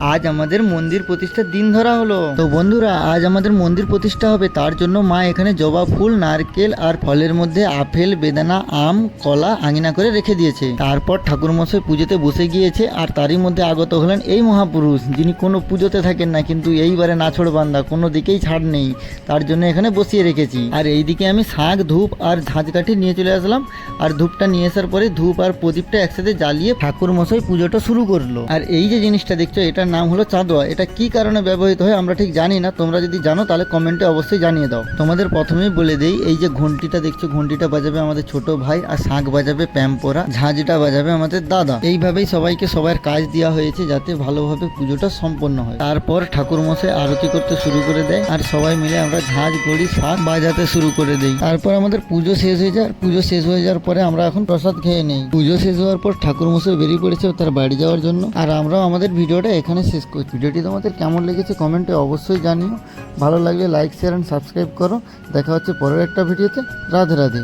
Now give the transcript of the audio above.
আজ আমাদের মন্দির প্রতিষ্ঠার দিন ধরা হলো। তো বন্ধুরা, আজ আমাদের মন্দির প্রতিষ্ঠা হবে। তার জন্য মা এখানে জবা ফুল, নারকেল আর ফলের মধ্যে আপেল, বেদানা, আম, কলা আঙিনা করে রেখে দিয়েছে। তারপর ঠাকুর মশাই পুজোতে বসে গিয়েছে আর তারই মধ্যে আগত হলেন এই মহাপুরুষ, যিনি কোনো পুজোতে থাকেন না, কিন্তু এইবারে নাছড় বান্দা, কোনো দিকেই ছাড় নেই। তার জন্য এখানে বসিয়ে রেখেছি। আর এইদিকে আমি শাঁখ, ধূপ আর ঝাঁঝকাঠি নিয়ে চলে আসলাম। আর ধূপটা নিয়ে আসার পরে ধূপ আর প্রদীপটা একসাথে জ্বালিয়ে ঠাকুর মশাই পুজোটা শুরু করল। আর এই যে জিনিসটা দেখছ এটার নাম হলো চাঁদোয়া। এটা কি কারণে ব্যবহৃত হয় আমরা ঠিক জানি না। তোমরা যদি জানো, তাহলে কমেন্টে অবশ্যই জানিয়ে দাও। তোমাদের প্রথমেই বলে দেই, এই যে ঘন্টিটা দেখছ, ঘন্টিটা বাজাবে আমাদের ছোট ভাই আর শাঁখ বাজাবে প্যাম্পোরা, ঝাঁঝটা বাজাবে আমাদের দাদা। এইভাবেই সবাইকে সবার কাজ দেওয়া হয়েছে যাতে ভালোভাবে পুজোটা সম্পন্ন হয়। তারপর ঠাকুর মশাই আরতি করতে শুরু করে দেয় আর সবাই মিলে আমরা ঝাঁঝ, গড়ি, শাঁখ বাজাতে শুরু করে দেই। তারপর আমাদের পুজো শেষ হয়ে যায়, পুজো শেষ হয়ে যাওয়ার পরে আমরা এখন প্রসাদ খেয়ে নেই। পুজো শেষ হওয়ার পর ঠাকুর মশাই বেরিয়ে পড়েছে তার বাড়ি যাওয়ার জন্য। আর আমরাও আমাদের ভিডিওটা এখানে শেষ করছি। ভিডিওটি তোমাদের কেমন লেগেছে কমেন্টে অবশ্যই জানিও। ভালো লাগলে লাইক শেয়ার অ্যান্ড সাবস্ক্রাইব করো। দেখা হচ্ছে পরের একটা ভিডিওতে। রাধে রাধে।